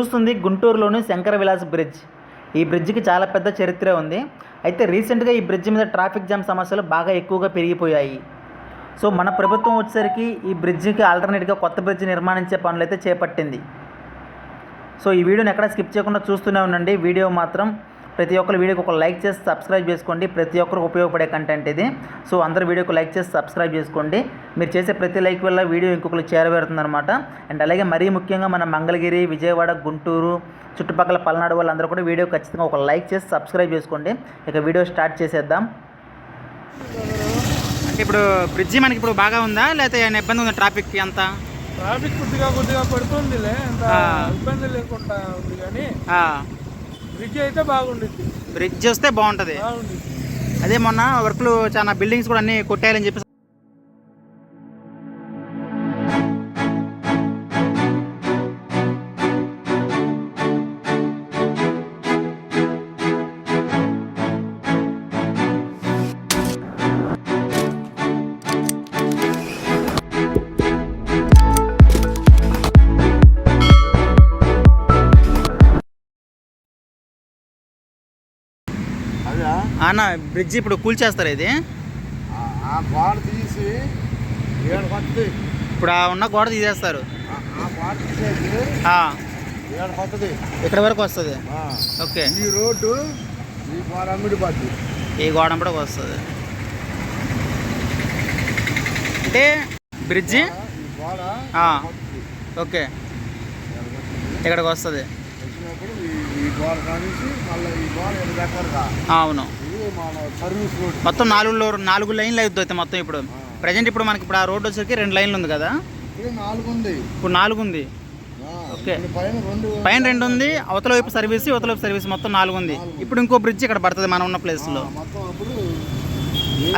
చూస్తుంది గుంటూరులోని శంకర విలాస్ బ్రిడ్జ్. ఈ బ్రిడ్జికి చాలా పెద్ద చరిత్ర ఉంది. అయితే రీసెంట్గా ఈ బ్రిడ్జ్ మీద ట్రాఫిక్ జామ్ సమస్యలు బాగా ఎక్కువగా పెరిగిపోయాయి. సో మన ప్రభుత్వం వచ్చేసరికి ఈ బ్రిడ్జికి ఆల్టర్నేట్గా కొత్త బ్రిడ్జ్ నిర్మాణించే పనులు అయితే చేపట్టింది. సో ఈ వీడియోని ఎక్కడ స్కిప్ చేయకుండా చూస్తూనే ఉండండి. వీడియో మాత్రం ప్రతి ఒక్కరు వీడియోకి ఒక లైక్ చేసి సబ్స్క్రైబ్ చేసుకోండి. ప్రతి ఒక్కరికి ఉపయోగపడే కంటెంట్ ఇది. సో అందరు వీడియోకి లైక్ చేసి సబ్స్క్రైబ్ చేసుకోండి. మీరు చేసే ప్రతి లైక్ వల్ల వీడియో ఇంకొకరు చేరవేరుతుంది అనమాట అండ్ అలాగే మరీ ముఖ్యంగా మన మంగళగిరి విజయవాడ గుంటూరు చుట్టుపక్కల పల్నాడు వాళ్ళందరూ కూడా వీడియో ఖచ్చితంగా ఒక లైక్ చేసి సబ్స్క్రైబ్ చేసుకోండి. ఇక వీడియో స్టార్ట్ చేసేద్దాం. అంటే ఇప్పుడు బ్రిడ్జి మనకి ఇప్పుడు బాగా ఉందా? లేకపోతే ఏమైనా ఇబ్బంది ఉందా ట్రాఫిక్ అంతా? ట్రాఫిక్ కొద్దిగా కొద్దిగా పడుతుందిలే. ఇబ్బంది లేకుండా ఉంది కానీ ఆ, బ్రిడ్జ్ అయితే బాగుండిద్ది. బ్రిడ్జ్ వస్తే బాగుంటుంది. బాగుండిద్ది. అదే మొన్న వర్క్లు చాలా బిల్డింగ్స్ కూడా అన్ని కొట్టేయాలని చెప్పి అన్న బ్రిడ్జ్ ఇప్పుడు కూల్చేస్తారు ఇది? ఆ గోడ తీసి ఏడు కొత్తది ఇప్పుడు ఆ ఉన్న గోడ తీసేస్తారు. ఆ గోడ తీసేసి ఏడు కొత్తది ఇక్కడ వరకు వస్తుంది. ఓకే. ఈ రోడ్డు ఈ గోడ అమ్మిడి ఈ గోడ కూడా వస్తుంది. అంటే బ్రిడ్జి. ఓకే. ఇక్కడికి వస్తుంది. అవును. మొత్తం నాలుగు నాలుగు లైన్లు అవుతుంది మొత్తం ఇప్పుడు. ప్రజెంట్ ఇప్పుడు మనకి ఇప్పుడు ఆ రోడ్ వచ్చేసరికి రెండు లైన్లు ఉంది కదా? ఇప్పుడు నాలుగు ఉంది ఓకే. పైన రెండు ఉంది అవతల వైపు సర్వీస్ ఇవతల వైపు సర్వీస్ మొత్తం నాలుగు ఉంది. ఇప్పుడు ఇంకో బ్రిడ్జ్ ఇక్కడ పడుతుంది మనం ఉన్న ప్లేస్లో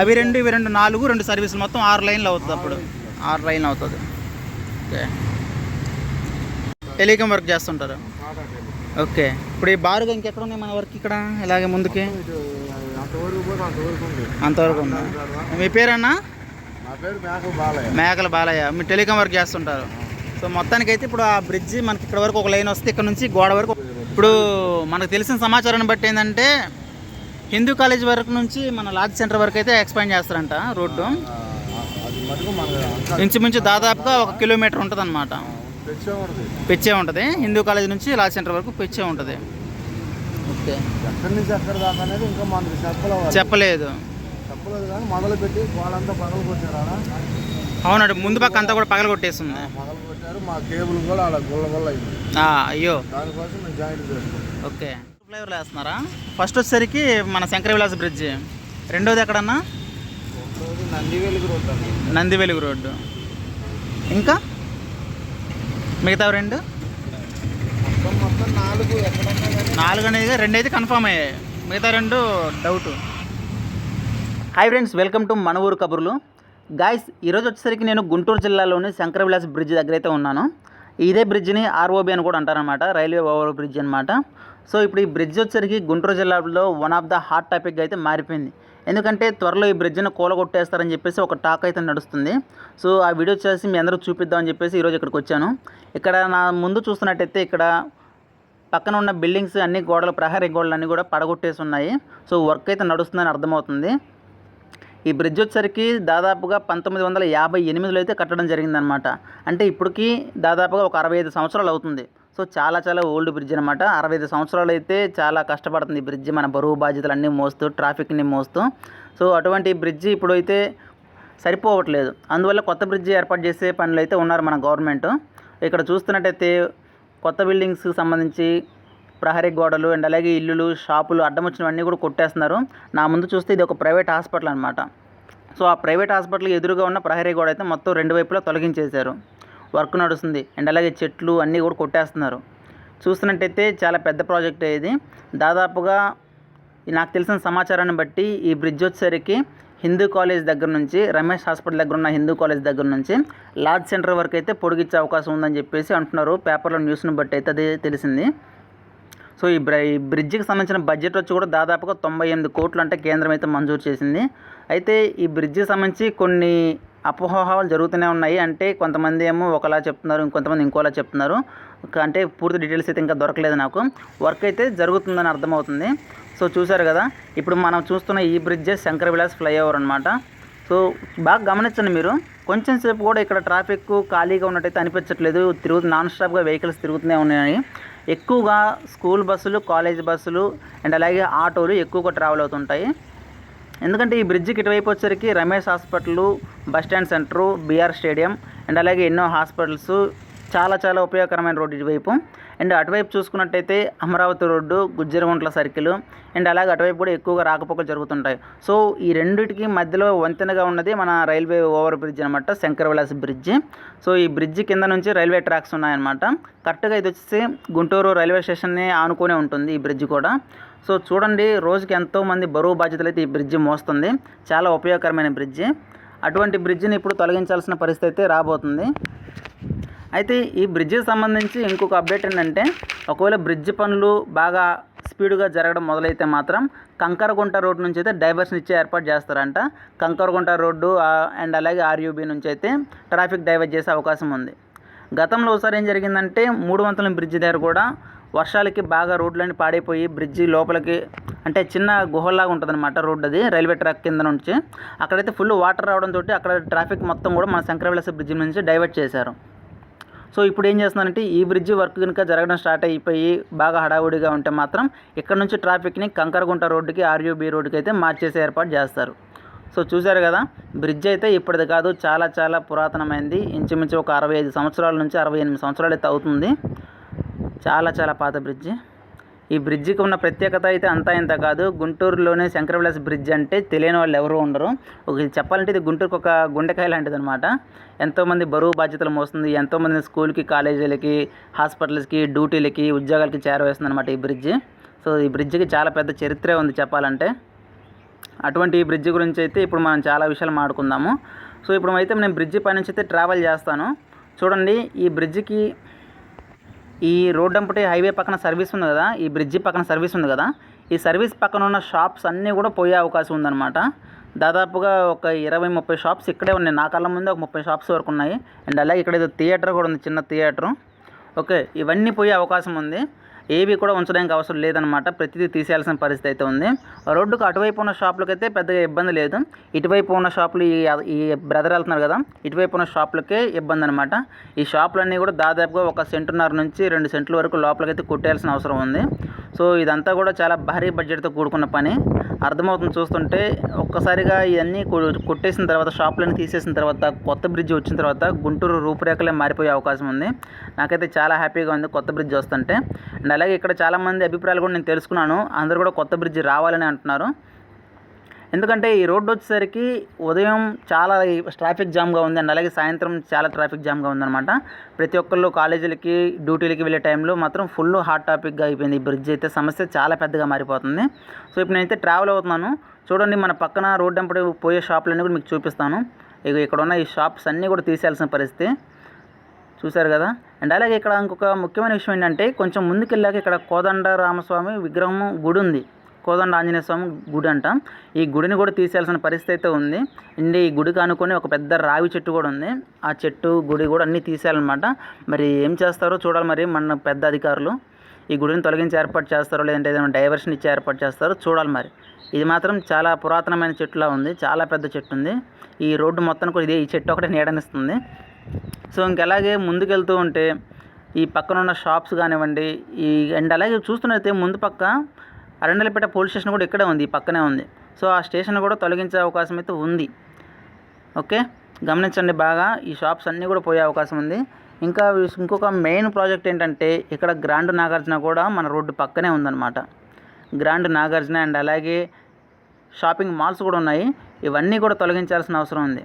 అవి రెండు ఇవి రెండు నాలుగు రెండు సర్వీసులు మొత్తం ఆరు లైన్లు అవుతుంది అప్పుడు. ఆరు లైన్లు. అవుతుంది. ఓకే. టెలికాం వర్క్ చేస్తుంటారు. ఓకే. ఇప్పుడు ఈ బారుగా ఇంకెక్కడ ఉన్నాయి మన వర్క్ ఇక్కడ? ఇలాగే ముందుకి? అంతవరకు ఉంది. మీ పేరన్నా? మేకల బాలయ్య. మీరు టెలికాం వర్క్ చేస్తుంటారు. సో మొత్తానికైతే ఇప్పుడు ఆ బ్రిడ్జి మనకి ఇక్కడ వరకు ఒక లైన్ వస్తే ఇక్కడ నుంచి గోడ వరకు ఇప్పుడు మనకు తెలిసిన సమాచారాన్ని బట్టి ఏంటంటే హిందూ కాలేజ్ వరకు నుంచి మన లాడ్జ్ సెంటర్ వరకు అయితే ఎక్స్పాండ్ చేస్తారంట రోడ్డు. ఇంచుమించు దాదాపుగా ఒక కిలోమీటర్ ఉంటుంది అనమాట పెచ్చే ఉంటుంది. హిందూ కాలేజ్ నుంచి లాడ్జ్ సెంటర్ వరకు పెచ్చే ఉంటుంది. ఓకే. ఎక్కడి నుంచి ఎక్కడి దాకా అనేది ఇంకా మనకి చెప్పలేదు చెప్పలేదు. చెప్పలేదు కానీ మొదలు పెట్టి వాళ్ళంతా పగలు కొట్టారు ఆడ. అవునండి ముందు పక్క అంతా కూడా పగల కొట్టేస్తుంది పగలు కొట్టారు మా కేబుల్ కూడా అలా గుల్ల గుల్ల అయింది. అయ్యో. దానికోసం మేము జాయింట్ చేస్తాం ఓకే. ఫ్లేవర్లు వేస్తున్నారా? ఫస్ట్ వచ్చేసరికి మన శంకర విలాస్ బ్రిడ్జ్. రెండోది ఎక్కడన్నా? నంది వెలుగు రోడ్ నంది వెలుగు రోడ్డు. ఇంకా? మిగతా రెండు? మొత్తం మొత్తం నాలుగు ఎక్కడన్నా నాలుగు అనేది రెండు అయితే కన్ఫామ్ అయ్యాయి. మిగతా రెండు doubt hi friends welcome to మన ఊరు కబుర్లు గాయస్ ఈరోజు వచ్చేసరికి నేను గుంటూరు జిల్లాలోని శంకర విలాస్ బ్రిడ్జ్ దగ్గర అయితే ఉన్నాను. ఇదే బ్రిడ్జ్ని ఆర్ఓబి అని కూడా అంటారనమాట రైల్వే ఓవర్ బ్రిడ్జ్ అనమాట సో ఇప్పుడు ఈ బ్రిడ్జ్ వచ్చేసరికి గుంటూరు జిల్లాలో one of the hot topic అయితే మారిపోయింది. ఎందుకంటే త్వరలో ఈ బ్రిడ్జ్ని కూలగొట్టేస్తారని చెప్పేసి ఒక టాక్ అయితే నడుస్తుంది. సో ఆ వీడియో చేసి మీ అందరూ చూపిద్దామని చెప్పేసి ఈరోజు ఇక్కడికి వచ్చాను. ఇక్కడ నా ముందు చూస్తున్నట్టయితే ఇక్కడ పక్కన ఉన్న బిల్డింగ్స్ అన్ని గోడలు ప్రహరీ గోడలు అన్నీ కూడా పడగొట్టేసి ఉన్నాయి సో వర్క్ అయితే నడుస్తుందని అర్థమవుతుంది. ఈ బ్రిడ్జ్ వచ్చేసరికి దాదాపుగా పంతొమ్మిది వందల యాభై ఎనిమిదిలో అయితే కట్టడం జరిగిందనమాట అంటే ఇప్పటికి దాదాపుగా ఒక అరవై ఐదు సంవత్సరాలు అవుతుంది. సో చాలా చాలా ఓల్డ్ బ్రిడ్జ్ అనమాట అరవై ఐదు సంవత్సరాలు అయితే చాలా కష్టపడుతుంది ఈ బ్రిడ్జ్ మన బరువు బాధ్యతలు అన్నీ మోస్తూ ట్రాఫిక్ని మోస్తూ. సో అటువంటి బ్రిడ్జ్ ఇప్పుడు అయితే సరిపోవట్లేదు. అందువల్ల కొత్త బ్రిడ్జ్ ఏర్పాటు చేసే పనులు అయితే ఉన్నారు మన గవర్నమెంట్. ఇక్కడ చూస్తున్నట్టయితే కొత్త బిల్డింగ్స్కి సంబంధించి ప్రహరీ గోడలు అండ్ అలాగే ఇల్లులు షాపులు అడ్డం వచ్చినవన్నీ కూడా కొట్టేస్తున్నారు. నా ముందు చూస్తే ఇది ఒక ప్రైవేట్ హాస్పిటల్ అనమాట సో ఆ ప్రైవేట్ హాస్పిటల్ ఎదురుగా ఉన్న ప్రహరీ గోడ అయితే మొత్తం రెండు వైపులా తొలగించేశారు. వర్క్ నడుస్తుంది అండ్ అలాగే చెట్లు అన్నీ కూడా కొట్టేస్తున్నారు. చూస్తున్నట్టయితే చాలా పెద్ద ప్రాజెక్ట్ ఇది. దాదాపుగా నాకు తెలిసిన సమాచారాన్ని బట్టి ఈ బ్రిడ్జ్ వచ్చేసరికి హిందూ కాలేజ్ దగ్గర నుంచి రమేష్ హాస్పిటల్ దగ్గర ఉన్న హిందూ కాలేజ్ దగ్గర నుంచి లార్జ్ సెంటర్ వరకు అయితే పొడిగించే అవకాశం ఉందని చెప్పేసి అంటున్నారు. పేపర్లో న్యూస్ని బట్టి అయితే అది తెలిసింది. సో ఈ బ్ర ఈ బ్రిడ్జికి సంబంధించిన బడ్జెట్ వచ్చి కూడా దాదాపుగా తొంభై ఎనిమిది కోట్లు అంటే కేంద్రం అయితే మంజూరు చేసింది. అయితే ఈ బ్రిడ్జికి సంబంధించి కొన్ని అపోహాలు జరుగుతూనే ఉన్నాయి. అంటే కొంతమంది ఏమో ఒకలా చెప్తున్నారు ఇంకొంతమంది ఇంకోలా చెప్తున్నారు. అంటే పూర్తి డీటెయిల్స్ అయితే ఇంకా దొరకలేదు నాకు. వర్క్ అయితే జరుగుతుందని అర్థమవుతుంది. సో చూసారు కదా? ఇప్పుడు మనం చూస్తున్న ఈ బ్రిడ్జే శంకర విలాస్ ఫ్లైఓవర్ అనమాట సో బాగా గమనించండి మీరు. కొంచెం సేపు కూడా ఇక్కడ ట్రాఫిక్ ఖాళీగా ఉన్నట్టయితే అనిపించట్లేదు. తిరుగు నాన్ స్టాప్గా వెహికల్స్ తిరుగుతూనే ఉన్నాయి. ఎక్కువగా స్కూల్ బస్సులు కాలేజ్ బస్సులు అండ్ అలాగే ఆటోలు ఎక్కువగా ట్రావెల్ అవుతుంటాయి. ఎందుకంటే ఈ బ్రిడ్జికి ఇటువైపు వచ్చరికి Ramesh hospital bus stand center BR stadium and అలాగే ఎన్నో హాస్పిటల్స్. చాలా చాలా ఉపయోగకరమైన రోడ్డు ఇటువైపు. అండ్ అటువైపు చూసుకున్నట్టయితే Amaravati road Gujjaragundla circle and అలాగే అటువైపు కూడా ఎక్కువగా రాకపోకలు జరుగుతుంటాయి. సో ఈ రెండిటికి మధ్యలో వంతెనగా ఉన్నది మన రైల్వే ఓవర్ బ్రిడ్జ్ అనమాట శంకర విలాస్ బ్రిడ్జ్. సో ఈ బ్రిడ్జ్ కింద నుంచి రైల్వే ట్రాక్స్ ఉన్నాయన్నమాట. కరెక్ట్గా ఇది వచ్చేసి గుంటూరు రైల్వే స్టేషన్ని ఆనుకునే ఉంటుంది ఈ బ్రిడ్జ్ కూడా. సో చూడండి రోజుకి ఎంతోమంది బరువు బాధ్యతలు అయితే ఈ బ్రిడ్జి మోస్తుంది. చాలా ఉపయోగకరమైన బ్రిడ్జి. అటువంటి బ్రిడ్జిని ఇప్పుడు తొలగించాల్సిన పరిస్థితి అయితే రాబోతుంది. అయితే ఈ బ్రిడ్జికి సంబంధించి ఇంకొక అప్డేట్ ఏంటంటే ఒకవేళ బ్రిడ్జి పనులు బాగా స్పీడ్గా జరగడం మొదలైతే మాత్రం కంకరగుంట రోడ్ నుంచి అయితే డైవర్షన్ ఇచ్చే ఏర్పాటు చేస్తారంట. కంకరగుంట రోడ్డు అండ్ అలాగే ఆర్యూబీ నుంచి అయితే ట్రాఫిక్ డైవర్ట్ చేసే అవకాశం ఉంది. గతంలో ఒకసారి ఏం జరిగిందంటే మూడు వంతుల బ్రిడ్జి దగ్గర కూడా వర్షాలకి బాగా రోడ్లన్నీ పాడైపోయి బ్రిడ్జి లోపలికి అంటే చిన్న గుహలాగా ఉంటుందన్నమాట రోడ్ అది రైల్వే ట్రాక్ కింద నుంచి. అక్కడైతే ఫుల్ వాటర్ రావడంతో అక్కడ ట్రాఫిక్ మొత్తం కూడా మన శంకరవిలాస బ్రిడ్జి నుంచి డైవర్ట్ చేశారు. సో ఇప్పుడు ఏం చేస్తున్నానంటే ఈ బ్రిడ్జి వర్క్ కనుక జరగడం స్టార్ట్ అయిపోయి బాగా హడావుడిగా ఉంటే మాత్రం ఇక్కడ నుంచి ట్రాఫిక్ని కంకరగుంట రోడ్డుకి ఆర్యూబీ రోడ్డుకి అయితే మార్చేసే ఏర్పాటు చేస్తారు. సో చూశారు కదా బ్రిడ్జ్ అయితే ఇప్పటిది కాదు చాలా చాలా పురాతనమైంది. ఇంచుమించు ఒక అరవై ఐదు సంవత్సరాల నుంచి అరవై ఎనిమిది సంవత్సరాలు అయితే అవుతుంది. చాలా చాలా పాత బ్రిడ్జి. ఈ బ్రిడ్జికి ఉన్న ప్రత్యేకత అయితే అంతా ఇంత కాదు. గుంటూరులోనే శంకరవిలాస్ బ్రిడ్జ్ అంటే తెలియని వాళ్ళు ఎవరు ఉండరు. ఒక చెప్పాలంటే ఇది గుంటూరుకు ఒక గుండెకాయ లాంటిది అనమాట ఎంతోమంది బరువు బాధ్యతలు మోస్తుంది. ఎంతోమంది స్కూల్కి కాలేజీలకి హాస్పిటల్స్కి డ్యూటీలకి ఉద్యోగాలకి చేరవేస్తుంది అనమాట ఈ బ్రిడ్జి. సో ఈ బ్రిడ్జికి చాలా పెద్ద చరిత్రే ఉంది చెప్పాలంటే. అటువంటి ఈ బ్రిడ్జి గురించి అయితే ఇప్పుడు మనం చాలా విషయాలు మాట్లాడుకుందాము. సో ఇప్పుడు అయితే నేను బ్రిడ్జి పైనుంచి అయితే ట్రావెల్ చేస్తాను. చూడండి ఈ బ్రిడ్జికి ఈ రోడ్ అంపటి హైవే పక్కన సర్వీస్ ఉంది కదా ఈ బ్రిడ్జి పక్కన సర్వీస్ ఉంది కదా ఈ సర్వీస్ పక్కన ఉన్న షాప్స్ అన్నీ కూడా పోయే అవకాశం ఉందన్నమాట. దాదాపుగా ఒక ఇరవై ముప్పై షాప్స్ ఇక్కడే ఉన్నాయి. నా కళ్ళ ముందే ఒక ముప్పై షాప్స్ వరకు ఉన్నాయి. అండ్ అలాగే ఇక్కడ ఏదో థియేటర్ కూడా ఉంది చిన్న థియేటర్. ఓకే ఇవన్నీ పోయే అవకాశం ఉంది. ఏవి కూడా ఉంచడానికి అవసరం లేదనమాట ప్రతిదీ తీసేయాల్సిన పరిస్థితి అయితే ఉంది. రోడ్డుకు అటువైపు ఉన్న షాపులకైతే పెద్దగా ఇబ్బంది లేదు. ఇటువైపు ఉన్న షాపులు ఈ ఈ బ్రదర్ వెళ్తున్నారు కదా ఇటువైపు ఉన్న షాపులకే ఇబ్బంది అనమాట ఈ షాపులన్నీ కూడా దాదాపుగా ఒక సెంటున్నర నుంచి రెండు సెంట్ల వరకు లోపలికైతే కొట్టేయాల్సిన అవసరం ఉంది. సో ఇదంతా కూడా చాలా భారీ బడ్జెట్తో కూడుకున్న పని. అర్థమవుతుంది చూస్తుంటే ఒక్కసారిగా ఇవన్నీ కొట్టేసిన తర్వాత షాపులన్నీ తీసేసిన తర్వాత కొత్త బ్రిడ్జ్ వచ్చిన తర్వాత గుంటూరు రూపురేఖలే మారిపోయే అవకాశం ఉంది. నాకైతే చాలా హ్యాపీగా ఉంది కొత్త బ్రిడ్జ్ వస్తుంటే. అండ్ అలాగే ఇక్కడ చాలామంది అభిప్రాయాలు కూడా నేను తెలుసుకున్నాను. అందరూ కూడా కొత్త బ్రిడ్జ్ రావాలని అంటున్నారు. ఎందుకంటే ఈ రోడ్డు వచ్చేసరికి ఉదయం చాలా ట్రాఫిక్ జామ్గా ఉంది. అండ్ అలాగే సాయంత్రం చాలా ట్రాఫిక్ జామ్గా ఉందన్నమాట. ప్రతి ఒక్కళ్ళు కాలేజీలకి డ్యూటీలకి వెళ్ళే టైంలో మాత్రం ఫుల్ హాట్ టాపిక్గా అయిపోయింది ఈ బ్రిడ్జ్ అయితే. సమస్య చాలా పెద్దగా మారిపోతుంది. సో ఇప్పుడు నేనైతే ట్రావెల్ అవుతున్నాను. చూడండి మన పక్కన రోడ్డు వెంపడి పోయే షాపులన్నీ కూడా మీకు చూపిస్తాను. ఇక ఇక్కడ ఉన్న ఈ షాప్స్ అన్నీ కూడా తీసేయాల్సిన పరిస్థితి. చూశారు కదా? అండ్ అలాగే ఇక్కడ ఇంకొక ముఖ్యమైన విషయం ఏంటంటే కొంచెం ముందుకెళ్ళాక ఇక్కడ కోదండ రామస్వామి విగ్రహం గుడి ఉంది. కోదండ ఆంజనేయ స్వామి గుడి అంట. ఈ గుడిని కూడా తీసేయాల్సిన పరిస్థితి అయితే ఉంది. అండ్ ఈ గుడికి అనుకుని ఒక పెద్ద రావి చెట్టు కూడా ఉంది. ఆ చెట్టు గుడి కూడా అన్నీ తీసేయాలన్నమాట. మరి ఏం చేస్తారో చూడాలి మరి మన పెద్ద అధికారులు. ఈ గుడిని తొలగించి ఏర్పాటు చేస్తారో లేదంటే ఏదైనా డైవర్షన్ ఇచ్చి ఏర్పాటు చేస్తారో చూడాలి మరి. ఇది మాత్రం చాలా పురాతనమైన చెట్టులా ఉంది. చాలా పెద్ద చెట్టు ఉంది. ఈ రోడ్డు మొత్తం కూడా ఇదే. ఈ చెట్టు ఒకటే నీడనిస్తుంది. సో ఇంకెలాగే ముందుకెళ్తూ ఉంటే ఈ పక్కన ఉన్న షాప్స్ కానివ్వండి ఈ అండ్ అలాగే చూస్తున్నైతే ముందు పక్క అరండలపేట పోలీస్ స్టేషన్ కూడా ఇక్కడే ఉంది పక్కనే ఉంది. సో ఆ స్టేషన్ కూడా తొలగించే అవకాశం అయితే ఉంది. ఓకే? గమనించండి బాగా ఈ షాప్స్ అన్నీ కూడా పోయే అవకాశం ఉంది. ఇంకా ఇంకొక మెయిన్ ప్రాజెక్ట్ ఏంటంటే ఇక్కడ గ్రాండ్ నాగార్జున కూడా మన రోడ్డు పక్కనే ఉందన్నమాట. గ్రాండ్ నాగార్జున అండ్ అలాగే షాపింగ్ మాల్స్ కూడా ఉన్నాయి. ఇవన్నీ కూడా తొలగించాల్సిన అవసరం ఉంది.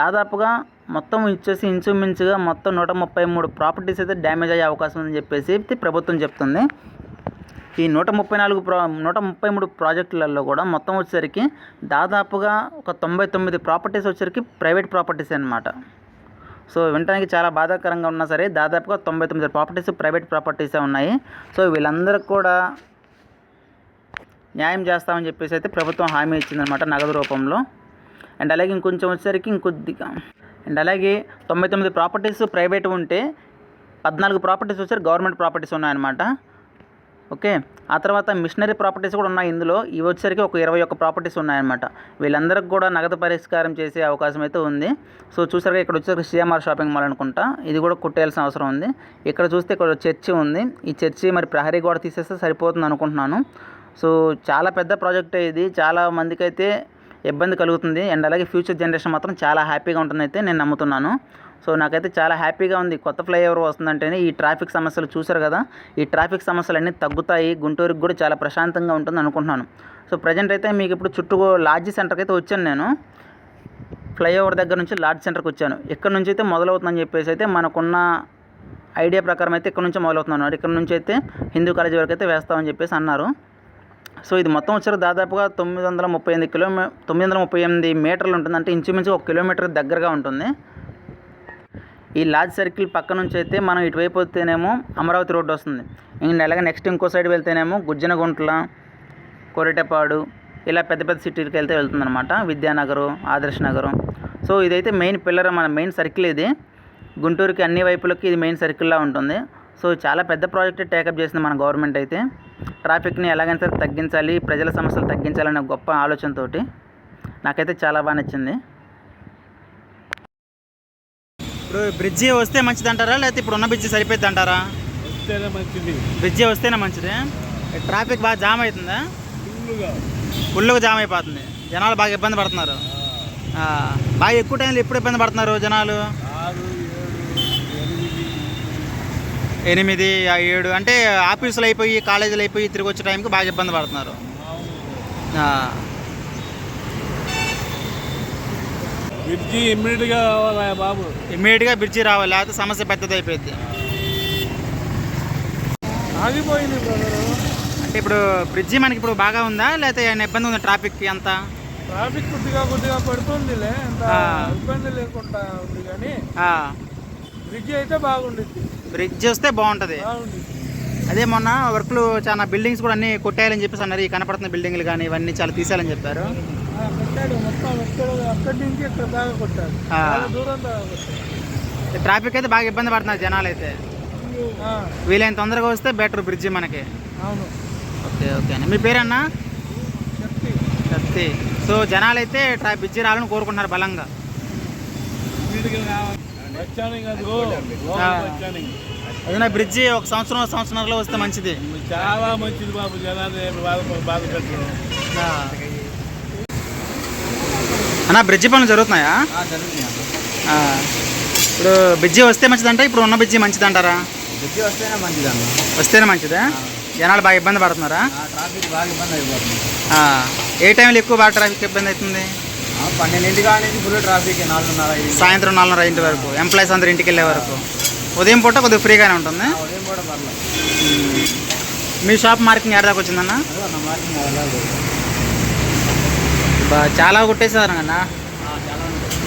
దాదాపుగా మొత్తం ఇచ్చేసి ఇంచుమించుగా మొత్తం నూట ముప్పై మూడు ప్రాపర్టీస్ అయితే డ్యామేజ్ అయ్యే అవకాశం ఉందని చెప్పేసి ప్రభుత్వం చెప్తుంది. ఈ నూట ముప్పై నాలుగు ప్రా నూట ముప్పై మూడు ప్రాజెక్టులలో కూడా మొత్తం వచ్చేసరికి దాదాపుగా ఒక తొంభై తొమ్మిది ప్రాపర్టీస్ వచ్చేసరికి ప్రైవేట్ ప్రాపర్టీస్ అనమాట సో వినడానికి చాలా బాధాకరంగా ఉన్నా సరే దాదాపుగా తొంభై తొమ్మిది ప్రాపర్టీస్ ప్రైవేట్ ప్రాపర్టీసే ఉన్నాయి. సో వీళ్ళందరికీ కూడా న్యాయం చేస్తామని చెప్పేసి అయితే ప్రభుత్వం హామీ ఇచ్చిందనమాట నగదు రూపంలో. అండ్ అలాగే ఇంకొంచెం వచ్చేసరికి ఇంకొద్దిగా అండ్ అలాగే తొంభై తొమ్మిది ప్రాపర్టీస్ ప్రైవేట్ ఉంటే పద్నాలుగు ప్రాపర్టీస్ వచ్చారు గవర్నమెంట్ ప్రాపర్టీస్ ఉన్నాయన్నమాట. ఓకే? ఆ తర్వాత మిషనరీ ప్రాపర్టీస్ కూడా ఉన్నాయి ఇందులో. ఇవి వచ్చేసరికి ఒక ఇరవై ఒక్క ప్రాపర్టీస్ ఉన్నాయన్నమాట. వీళ్ళందరికీ కూడా నగదు పరిష్కారం చేసే అవకాశం అయితే ఉంది. సో చూసారుగా ఇక్కడ వచ్చేసరికి సిఎంఆర్ షాపింగ్ మాల్ అనుకుంటా. ఇది కూడా కుట్టేయాల్సిన అవసరం ఉంది. ఇక్కడ చూస్తే ఇక్కడ చర్చి ఉంది. ఈ చర్చి మరి ప్రహరీ గోడ తీసేస్తే సరిపోతుంది అనుకుంటున్నాను సో చాలా పెద్ద ప్రాజెక్ట్ ఇది. చాలా మందికి అయితే ఇబ్బంది కలుగుతుంది. అండ్ అలాగే ఫ్యూచర్ జనరేషన్ మాత్రం చాలా హ్యాపీగా ఉంటుందైతే నేను నమ్ముతున్నాను. సో నాకైతే చాలా హ్యాపీగా ఉంది. కొత్త ఫ్లైఓవర్ వస్తుందంటేనే ఈ ట్రాఫిక్ సమస్యలు చూసారు కదా? ఈ ట్రాఫిక్ సమస్యలు అన్నీ తగ్గుతాయి. గుంటూరుకి కూడా చాలా ప్రశాంతంగా ఉంటుంది అనుకుంటున్నాను. సో ప్రజెంట్ అయితే మీకు ఇప్పుడు చుట్టూ లాడ్జీ సెంటర్కి అయితే వచ్చాను నేను. ఫ్లైఓవర్ దగ్గర నుంచి లాడ్జ్ సెంటర్కి వచ్చాను. ఇక్కడ నుంచి అయితే మొదలవుతుందని చెప్పేసి అయితే మనకున్న ఐడియా ప్రకారం అయితే ఇక్కడ నుంచి మొదలవుతున్నాను. ఇక్కడ నుంచి అయితే హిందూ కాలేజీ వరకు అయితే వేస్తామని చెప్పేసి అన్నారు. సో ఇది మొత్తం వచ్చారు దాదాపుగా తొమ్మిది వందల ముప్పై ఎనిమిది కిలోమీ తొమ్మిది వందల ముప్పై ఎనిమిది మీటర్లు ఉంటుంది అంటే ఇంచుమించు ఒక కిలోమీటర్ దగ్గరగా ఉంటుంది. ఈ లార్జ్ సర్కిల్ పక్క నుంచి అయితే మనం ఇటువైపు వస్తేనేమో అమరావతి రోడ్డు వస్తుంది. అండ్ అలాగే నెక్స్ట్ ఇంకో సైడ్ వెళ్తేనేమో గుజ్జనగుంట్ల కొరటపాడు ఇలా పెద్ద పెద్ద సిటీలకు వెళ్తే వెళ్తుందన్నమాట. విద్యానగరం ఆదర్శ నగరం సో ఇదైతే మెయిన్ పిల్లర్ మన మెయిన్ సర్కిల్ ఇది. గుంటూరుకి అన్ని వైపులకి ఇది మెయిన్ సర్కిల్లా ఉంటుంది. సో చాలా పెద్ద ప్రాజెక్ట్ టేకప్ చేసింది మన గవర్నమెంట్ అయితే. ట్రాఫిక్ని ఎలాగైనా సరే తగ్గించాలి ప్రజల సమస్యలు తగ్గించాలనే గొప్ప ఆలోచనతోటి నాకైతే చాలా బాగా నచ్చింది. ఇప్పుడు బ్రిడ్జి వస్తే మంచిది అంటారా లేకపోతే ఇప్పుడు ఉన్న బ్రిడ్జి సరిపోద్ది అంటారా మంచిది. బ్రిడ్జి వస్తేనే మంచిది. ట్రాఫిక్ బాగా జామ్ అవుతుందా? ఫుల్గా జామ్ అయిపోతుంది. జనాలు బాగా ఇబ్బంది పడుతున్నారు. బాగా ఎక్కువ టైంలో ఎప్పుడు ఇబ్బంది పడుతున్నారు జనాలు ఆరు ఏడు ఎనిమిది ఏడు అంటే ఆఫీసులు అయిపోయి కాలేజీలు అయిపోయి తిరిగి వచ్చే టైంకి బాగా ఇబ్బంది పడుతున్నారు. బ్రిడ్జి ఇమ్మీడియట్గా కావాలా బాబు? ఇమ్మీడియట్గా బ్రిడ్జి రావాలి లేకపోతే సమస్య పెద్దది అయిపోయింది ఆగిపోయింది అంటే ఇప్పుడు బ్రిడ్జి మనకి ఇప్పుడు బాగా ఉందా లేకపోతే ఏమైనా ఇబ్బంది ఉందా ట్రాఫిక్కి అంతా? ట్రాఫిక్ కొద్దిగా కొద్దిగా పడుతుందిలే అంత. ఇబ్బంది లేకుండా ఉంది కానీ బ్రిడ్జి అయితే బాగుండిద్ది. బ్రిడ్జ్ వస్తే బాగుంటుంది. అదే మొన్న వర్క్లు చాలా బిల్డింగ్స్ కూడా అన్ని కొట్టేయాలని చెప్పేసి అన్నారు. ఈ కనపడుతున్న బిల్డింగ్లు కానీ ఇవన్నీ చాలా తీసేయాలని చెప్పారు. ట్రాఫిక్ అయితే బాగా ఇబ్బంది పడుతున్నారు జనాలు అయితే. వీలైన తొందరగా వస్తే బెటర్ బ్రిడ్జి మనకి. అవును. ఓకే ఓకే అండి. మీ పేరన్నా? సత్తి సో జనాలు అయితే బ్రిడ్జి రావాలని కోరుకుంటున్నారు బలంగా. ఏదైనా బ్రిడ్జి ఒక సంవత్సరం సంవత్సరంలో వస్తే మంచిది. చాలా మంచిది బాబు జనాలు బాధ బాధ పెట్టడం అన్న బ్రిడ్జి పనులు జరుగుతున్నాయా. ఇప్పుడు బ్రిడ్జి వస్తే మంచిదంటే ఇప్పుడు ఉన్న బ్రిడ్జి మంచిది అంటారా బ్రిడ్జి వస్తేనే మంచిది వస్తేనే మంచిదా? జనాలు బాగా ఇబ్బంది పడుతున్నారా? ట్రాఫిక్ బాగా ఇబ్బంది అయిపోతుంది. ఏ టైంలో ఎక్కువ బాగా ట్రాఫిక్ ఇబ్బంది అవుతుంది? పన్నెండింటి కాడి నుంచి ఫుల్ ట్రాఫిక్ నాలుగున్నర సాయంత్రం నాలుగున్నర ఇంటి వరకు ఎంప్లాయీస్ అందరు ఇంటికి వెళ్ళే వరకు. ఉదయం పూట కొద్దిగా ఫ్రీగానే ఉంటుంది? ఉదయం కూడా పర్లేదు. మీ షాప్ మార్కింగ్ ఎక్కడ దాకా వచ్చిందన్న? చాలా కొట్టేసారు అన్న.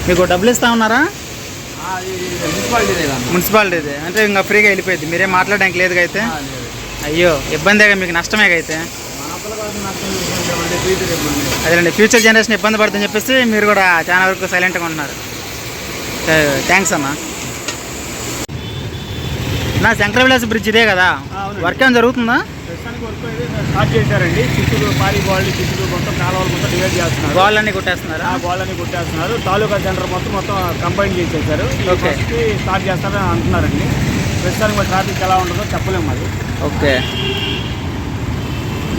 మీకు డబ్బులు ఇస్తా ఉన్నారా? మున్సిపాలిటీ మున్సిపాలిటీది అంటే ఇంకా ఫ్రీగా వెళ్ళిపోయింది. మీరేం మాట్లాడడానికి లేదు అయితే? అయ్యో ఇబ్బందే మీకు నష్టమే అయితే? అదేనండి ఫ్యూచర్ జనరేషన్ ఇబ్బంది పడుతుందని చెప్పేసి మీరు కూడా చాలా వరకు సైలెంట్గా ఉంటున్నారు. థ్యాంక్స్ అన్న నా శంకర విలాస్ బ్రిడ్జ్ ఇదే కదా. వర్క్ ఏమైనా జరుగుతుందా? ప్రస్తుతానికి వర్క్ అయితే స్టార్ట్ చేశారండి. చిత్తూరు పారి గోల్డ్ చిత్తూరు మొత్తం కాలువలు మొత్తం డివైడ్ చేస్తున్నారు. గోళ్ళన్నీ కొట్టేస్తున్నారా? ఆ గోళ్ళని కొట్టేస్తున్నారు. తాలూకా సెంటర్ మొత్తం మొత్తం కంబైన్ చేసేసారు. ఓకే. స్టార్ట్ చేస్తారని అంటున్నారండి. ప్రస్తుతానికి ట్రాఫిక్ ఎలా ఉంటుందో చెప్పలేము మరి. ఓకే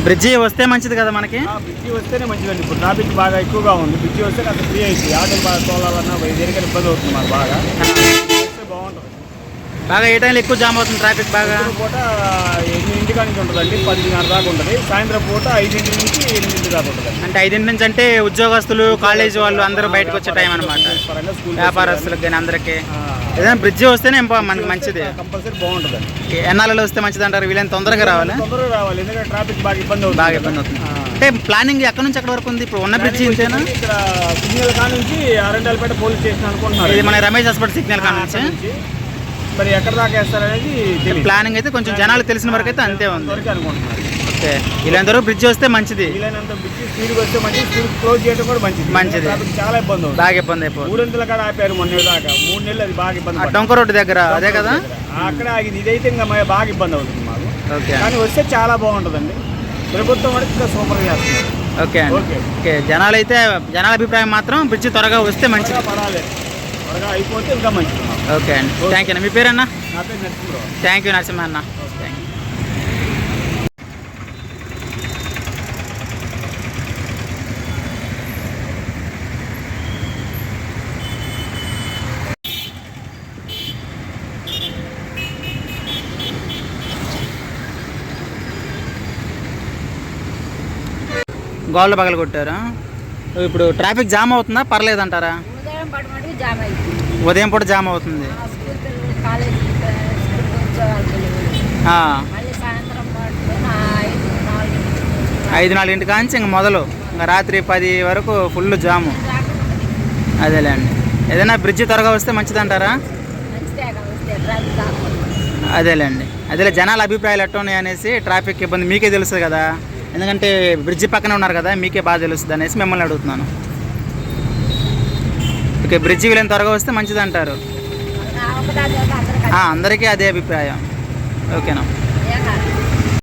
బ్రిడ్జి వస్తే మంచిది కదా మనకి? బ్రిడ్జి వస్తేనే మంచిదండి. ఇప్పుడు ట్రాఫిక్ బాగా ఎక్కువగా ఉంది. బ్రిడ్జి వస్తే కాస్త ఫ్రీ అయితే ఆటోలు బాగా తోలాలన్నా దేనికైనా ఇబ్బంది అవుతుంది మాకు బాగా. బాగుంటుంది. బాగా ఏ టైంలో ఎక్కువ జామ్ అవుతుంది ట్రాఫిక్ బాగా? పూట ఎనిమిదింటి నుంచి ఉంటుందండి. పదిన్నర దాకా ఉంటుంది. సాయంత్రం పూట ఐదింటి నుంచి ఎనిమిదింటి దాకా ఉంటుంది. అంటే ఐదింటి నుంచి అంటే ఉద్యోగస్తులు కాలేజ్ వాళ్ళు అందరూ బయటకు వచ్చే టైం అనమాట వ్యాపారస్తులకు కానీ అందరికీ. ఏదైనా బ్రిడ్జి వస్తేనే మనకి మంచిది. కంపల్సరీ బాగుంటుంది. ఎన్నాళ్ళలో వస్తే మంచిది అంటారు వీళ్ళని తొందరగా రావాలి. తొందరగా రావాలి. ఎందుకంటే ట్రాఫిక్ బాగా ఇబ్బంది అవుతుంది బాగా ఇబ్బంది అవుతుంది. అంటే ప్లానింగ్ ఎక్కడి నుంచి ఎక్కడి వరకు ఉంది? ఇప్పుడు ఉన్న బ్రిడ్జి ఇంతేనా? ఇక్కడ సిగ్నల్ కా నుంచి అరండాలపేట పోలీస్ స్టేషన్ అనుకుంటున్నారు. ఇది మన రమేష్ హాస్పిటల్ సిగ్నల్ ఆ, నుంచి. మరి ఎక్కడ దాకా వేస్తారనేది ప్లానింగ్ అయితే కొంచెం జనాలు తెలిసిన వరకు అయితే అంతే ఉంది. అనుకుంటున్నారు. ఓకే. వీళ్ళందరూ బ్రిడ్జ్ వస్తే మంచిది. వీలైనంత బిచ్చి స్పీడ్ వస్తే మంచిది స్పీడ్ క్లోజ్ చేయడం కూడా మంచిది. మంచిది. ట్రాఫిక్ చాలా ఇబ్బంది అవుతుంది. బాగా ఇబ్బంది అయిపోతుంది. మూడొంతుల కాడ ఆపారు మొన్న దాకా. మూడు నెలలు అది బాగా ఇబ్బంది పడ్డాం. డొంక రోడ్డు దగ్గర అదే కదా? అక్కడ ఆగింది. ఇదైతే ఇంకా మ- బాగా ఇబ్బంది అవుతుంది మాకు. ఓకే. కానీ వస్తే చాలా బాగుంటుందండి. ప్రభుత్వం వరకు ఇంకా సూపర్గా చేస్తున్నారు. ఓకే అండి. ఓకే. ఓకే. జనాలు అయితే జనాల అభిప్రాయం మాత్రం బ్రిడ్జ్ త్వరగా వస్తే మంచిది. త్వరగా పడాలి. త్వరగా అయిపోతే ఇంకా మంచిది మాకు. ఓకే అండి. థ్యాంక్ యూ అన్న మీ పేరన్నా? నా పేరు నరసింహరావు. థ్యాంక్ యూ నరసింహ అన్న. థ్యాంక్ యూ గోళ్ళ పగల కొట్టారా ఇప్పుడు ట్రాఫిక్ జామ్ అవుతుందా? పర్లేదంటారా? ఉదయం పూట జామ్ అవుతుంది. ఐదు నాలుగు ఐదు నాలుగింటి కాంచి ఇంక మొదలు. ఇంకా రాత్రి పది వరకు ఫుల్ జాము. అదేలేండి. ఏదైనా బ్రిడ్జ్ త్వరగా వస్తే మంచిదంటారా? అదేలేండి. అదేలే జనాల అభిప్రాయాలు ఉన్నాయి అనేసి ట్రాఫిక్ ఇబ్బంది మీకే తెలుస్తుంది కదా. ఎందుకంటే బ్రిడ్జ్ పక్కనే ఉన్నారు కదా మీకే బాగా తెలుస్తుంది అనేసి మిమ్మల్ని అడుగుతున్నాను. ఓకే బ్రిడ్జ్ వీళ్ళని త్వరగా వస్తే మంచిది అంటారు అందరికీ అదే అభిప్రాయం. ఓకేనా?